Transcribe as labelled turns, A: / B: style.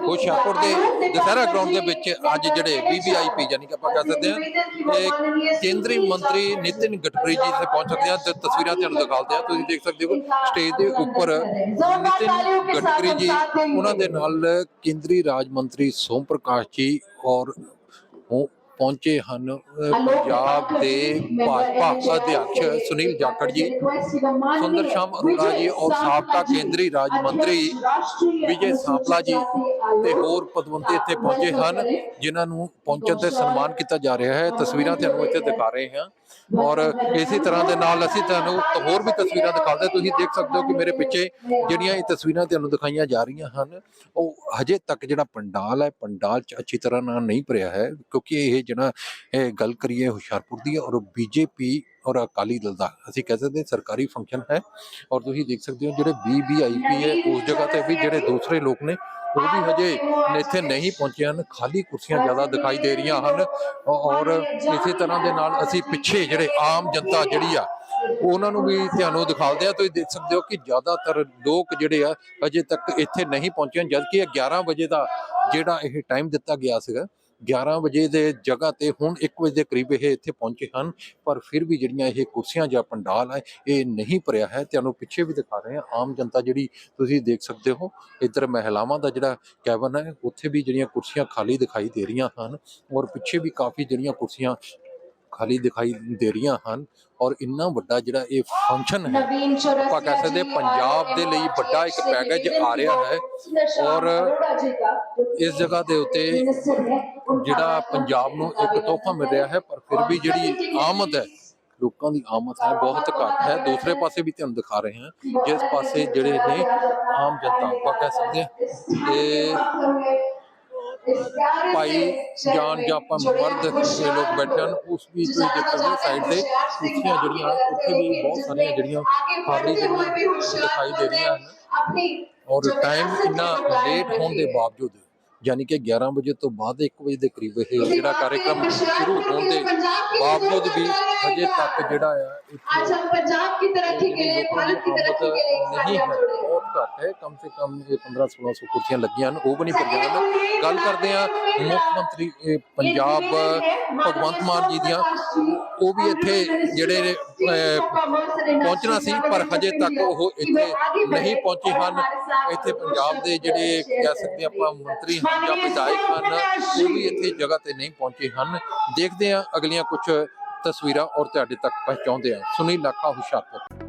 A: ਹੁਸ਼ਿਆਰਪੁਰ ਦੇ ਦੁਸਹਿਰਾ ਗਰਾਊਂਡ ਦੇ ਵਿੱਚ ਅੱਜ ਜਿਹੜੇ ਵੀਵੀਆਈਪੀ ਯਾਨੀ ਕਿ ਆਪਾਂ ਕਹਿ ਸਕਦੇ ਹਾਂ ਇਹ ਕੇਂਦਰੀ ਮੰਤਰੀ ਨਿਤਿਨ ਗਡਕਰੀ ਜੀ ਇੱਥੇ ਪਹੁੰਚ ਸਕਦੇ ਆ ਤੇ ਤਸਵੀਰਾਂ ਤੁਹਾਨੂੰ ਦਿਖਾਉਂਦੇ ਆ ਤੁਸੀਂ ਦੇਖ ਸਕਦੇ ਹੋ ਸਟੇਜ ਦੇ ਉੱਪਰ ਨਿਤਿਨ ਗਡਕਰੀ ਜੀ ਉਹਨਾਂ ਦੇ ਨਾਲ ਕੇਂਦਰੀ ਰਾਜ ਮੰਤਰੀ ਸੋਮ ਪ੍ਰਕਾਸ਼ ਜੀ ਔਰ ਪਹੁੰਚੇ ਹਨ ਪੰਜਾਬ ਦੇ ਭਾਜਪਾ ਅਧਿਕਸ਼ ਸੁਨੀਲ ਜਾਖੜ ਜੀ ਸੁੰਦਰ ਸ਼ਾਮ ਅਰੋੜਾ ਜੀ ਔਰ ਸਾਬਕਾ ਕੇਂਦਰੀ ਰਾਜ ਮੰਤਰੀ ਵਿਜੇ ਸਾਂਪਲਾ ਜੀ ਤੇ ਹੋਰ ਪਦਵੰਤੇ ਇੱਥੇ ਪਹੁੰਚੇ ਹਨ ਜਿਨ੍ਹਾਂ ਨੂੰ ਪਹੁੰਚਣ ਤੇ ਸਨਮਾਨ ਕੀਤਾ ਜਾ ਰਿਹਾ ਹੈ। ਤਸਵੀਰਾਂ ਤੁਹਾਨੂੰ ਇੱਥੇ ਦਿਖਾ ਰਹੇ ਹਾਂ। ਔਰ ਇਸੇ ਤਰ੍ਹਾਂ ਦੇ ਨਾਲ ਅਸੀਂ ਤੁਹਾਨੂੰ ਹੋਰ ਵੀ ਤਸਵੀਰਾਂ ਦਿਖਾਉਂਦੇ ਤੁਸੀਂ ਦੇਖ ਸਕਦੇ ਹੋ ਕਿ ਮੇਰੇ ਪਿੱਛੇ ਜਿਹੜੀਆਂ ਇਹ ਤਸਵੀਰਾਂ ਤੁਹਾਨੂੰ ਦਿਖਾਈਆਂ ਜਾ ਰਹੀਆਂ ਹਨ ਉਹ ਹਜੇ ਤੱਕ ਜਿਹੜਾ ਪੰਡਾਲ ਹੈ ਪੰਡਾਲ ਚ ਅੱਛੀ ਤਰ੍ਹਾਂ ਨਾਲ ਨਹੀਂ ਭਰਿਆ ਹੈ ਕਿਉਂਕਿ ਇਹ ਜਿਹੜਾ ਇਹ ਗੱਲ ਕਰੀਏ ਹੁਸ਼ਿਆਰਪੁਰ ਦੀ ਔਰ ਬੀਜੇਪੀ ਔਰ ਅਕਾਲੀ ਦਲ ਦਾ। ਅਸੀਂ ਕਹਿ ਸਕਦੇ ਸਰਕਾਰੀ ਫੰਕਸ਼ਨ ਹੈ ਔਰ ਤੁਸੀਂ ਦੇਖ ਸਕਦੇ ਹੋ ਜਿਹੜੇ ਵੀਵੀਆਈਪੀ ਹੈ, ਉਸ ਜਗ੍ਹਾ ਤੇ ਵੀ ਜਿਹੜੇ ਦੂਸਰੇ ਲੋਕ ਨੇ, ਉਹ ਵੀ ਹਜੇ ਇੱਥੇ ਨਹੀਂ ਪਹੁੰਚੇ ਹਨ। ਖਾਲੀ ਕੁਰਸੀਆਂ ਜ਼ਿਆਦਾ ਦਿਖਾਈ ਦੇ ਰਹੀਆਂ ਹਨ ਔਰ ਇਸੇ ਤਰ੍ਹਾਂ ਦੇ ਨਾਲ ਅਸੀਂ ਪਿੱਛੇ ਜਿਹੜੇ ਆਮ ਜਨਤਾ ਜਿਹੜੀ ਆ, ਉਹਨਾਂ ਨੂੰ ਵੀ ਤੁਹਾਨੂੰ ਦਿਖਾਉਂਦੇ ਆ। ਤੁਸੀਂ ਦੇਖ ਸਕਦੇ ਹੋ ਕਿ ਜ਼ਿਆਦਾਤਰ ਲੋਕ ਜਿਹੜੇ ਆ ਅਜੇ ਤੱਕ ਇੱਥੇ ਨਹੀਂ ਪਹੁੰਚੇ ਜਦਕਿ ਇਹ 11 ਵਜੇ ਦਾ ਜਿਹੜਾ ਇਹ ਟਾਈਮ ਦਿੱਤਾ ਗਿਆ ਸੀਗਾ 11 ਵਜੇ ਦੇ ਜਗ੍ਹਾ ਤੇ ਹੁਣ 1 ਵਜੇ ਦੇ ਕਰੀਬ ਇਹ ਇੱਥੇ ਪਹੁੰਚੇ ਹਨ, ਪਰ ਫਿਰ ਵੀ ਜਿਹੜੀਆਂ ਇਹ ਕੁਰਸੀਆਂ ਜਾਂ ਪੰਡਾਲ ਹੈ, ਇਹ ਨਹੀਂ ਭਰਿਆ ਹੈ। ਤੁਹਾਨੂੰ ਪਿੱਛੇ ਵੀ ਦਿਖਾ ਰਹੇ ਹਾਂ, ਆਮ ਜਨਤਾ ਜਿਹੜੀ ਤੁਸੀਂ ਦੇਖ ਸਕਦੇ ਹੋ, ਇੱਧਰ ਮਹਿਲਾਵਾਂ ਦਾ ਜਿਹੜਾ ਕੈਬਨ ਹੈ, ਉੱਥੇ ਵੀ ਜਿਹੜੀਆਂ ਕੁਰਸੀਆਂ ਖਾਲੀ ਦਿਖਾਈ ਦੇ ਰਹੀਆਂ ਹਨ ਔਰ ਪਿੱਛੇ ਵੀ ਕਾਫੀ ਜਿਹੜੀਆਂ ਕੁਰਸੀਆਂ ਖਾਲੀ ਦਿਖਾਈ ਦੇ ਰਹੀਆਂ ਹਨ ਔਰ ਇੰਨਾ ਵੱਡਾ ਜਿਹੜਾ ਇਹ ਫੰਕਸ਼ਨ ਹੈ ਆਪਾਂ ਕਹਿ ਸਕਦੇ ਪੰਜਾਬ ਦੇ ਲਈ ਵੱਡਾ ਇੱਕ ਪੈਕੇਜ ਆ ਰਿਹਾ ਹੈ ਔਰ ਇਸ ਜਗ੍ਹਾ ਦੇ ਉੱਤੇ ਜਿਹੜਾ ਪੰਜਾਬ ਨੂੰ ਇੱਕ ਤੋਹਫਾ ਮਿਲ ਰਿਹਾ ਹੈ ਪਰ ਫਿਰ ਵੀ ਜਿਹੜੀ ਆਮਦ ਹੈ ਲੋਕਾਂ ਦੀ ਆਮਦ ਹੈ ਬਹੁਤ ਘੱਟ ਹੈ। ਦੂਸਰੇ ਪਾਸੇ ਵੀ ਤੁਹਾਨੂੰ ਦਿਖਾ ਰਹੇ ਹਾਂ ਜਿਸ ਪਾਸੇ ਜਿਹੜੇ ਨੇ ਆਮ ਜਨਤਾ ਆਪਾਂ ਕਹਿ ਸਕਦੇ ਹਾਂ ਤੇ ਭਾਈ ਜਾਨ ਜਾਂ ਆਪਾਂ ਮਰਦ ਇਹ ਲੋਕ ਬੈਠੇ ਹਨ ਉਸ ਵੀ ਤੁਸੀਂ ਦੇਖ ਸਕਦੇ ਹੋ ਸਾਈਡ ਤੇ ਕੁਰਸੀਆਂ ਜਿਹੜੀਆਂ ਉੱਥੇ ਵੀ ਬਹੁਤ ਸਾਰੀਆਂ ਜਿਹੜੀਆਂ ਖਾਲੀ ਜਿਹੜੀਆਂ ਦਿਖਾਈ ਦੇ ਰਹੀਆਂ ਹਨ ਔਰ ਟਾਈਮ ਇੰਨਾ ਲੇਟ ਹੋਣ ਦੇ ਬਾਵਜੂਦ ਯਾਨੀ ਕਿ 11 ਵਜੇ ਤੋਂ ਬਾਅਦ 1 ਵਜੇ ਦੇ ਕਰੀਬ ਇਹ ਜਿਹੜਾ ਕਾਰਜਕ੍ਰਮ ਸ਼ੁਰੂ ਹੋਣ ਦੇ ਬਾਵਜੂਦ ਵੀ ਅਜੇ ਤੱਕ ਜਿਹੜਾ ਆ
B: ਅੱਜ ਹਮ ਪੰਜਾਬ ਦੀ ਤਰੱਕੀ ਕੇ ਲਈ ਭਾਰਤ ਦੀ ਤਰੱਕੀ ਕੇ ਲਈ
A: ਨਹੀਂ ਹੈ ਬਹੁਤ ਘੱਟ ਹੈ। ਕਮ ਸੇ ਕਮ ਇਹ 15 1600 ਕੁਰਸੀਆਂ ਲੱਗੀਆਂ ਹਨ। ਉਹ ਵੀ ਨਹੀਂ ਪਈਆਂ ਗੱਲ ਕਰਦੇ ਆ ਮੁੱਖ ਮੰਤਰੀ ਪੰਜਾਬ ਭਗਵੰਤ ਮਾਨ ਜੀ ਦੀਆਂ। ਉਹ ਵੀ ਇੱਥੇ ਜਿਹੜੇ ਪਹੁੰਚਣਾ ਸੀ ਪਰ ਹਜੇ ਤੱਕ ਉਹ ਇੱਥੇ ਨਹੀਂ ਪਹੁੰਚੇ ਹਨ। ਇੱਥੇ ਪੰਜਾਬ ਦੇ ਜਿਹੜੇ ਕਹਿ ਸਕਦੇ ਆਪਾਂ ਮੰਤਰੀ ਹਨ ਜਾਂ ਵਿਧਾਇਕ ਹਨ ਉਹ ਵੀ ਇੱਥੇ ਜਗ੍ਹਾ ਤੇ ਨਹੀਂ ਪਹੁੰਚੇ ਹਨ। ਦੇਖਦੇ ਆ ਅਗਲੀਆਂ ਕੁਝ ਤਸਵੀਰਾਂ ਔਰ ਤੁਹਾਡੇ ਤੱਕ ਪਹੁੰਚਾਉਂਦੇ ਆ ਸੁਨੀਲ ਲਾਖਾ ਹੁਸ਼ਿਆਰਪੁਰ।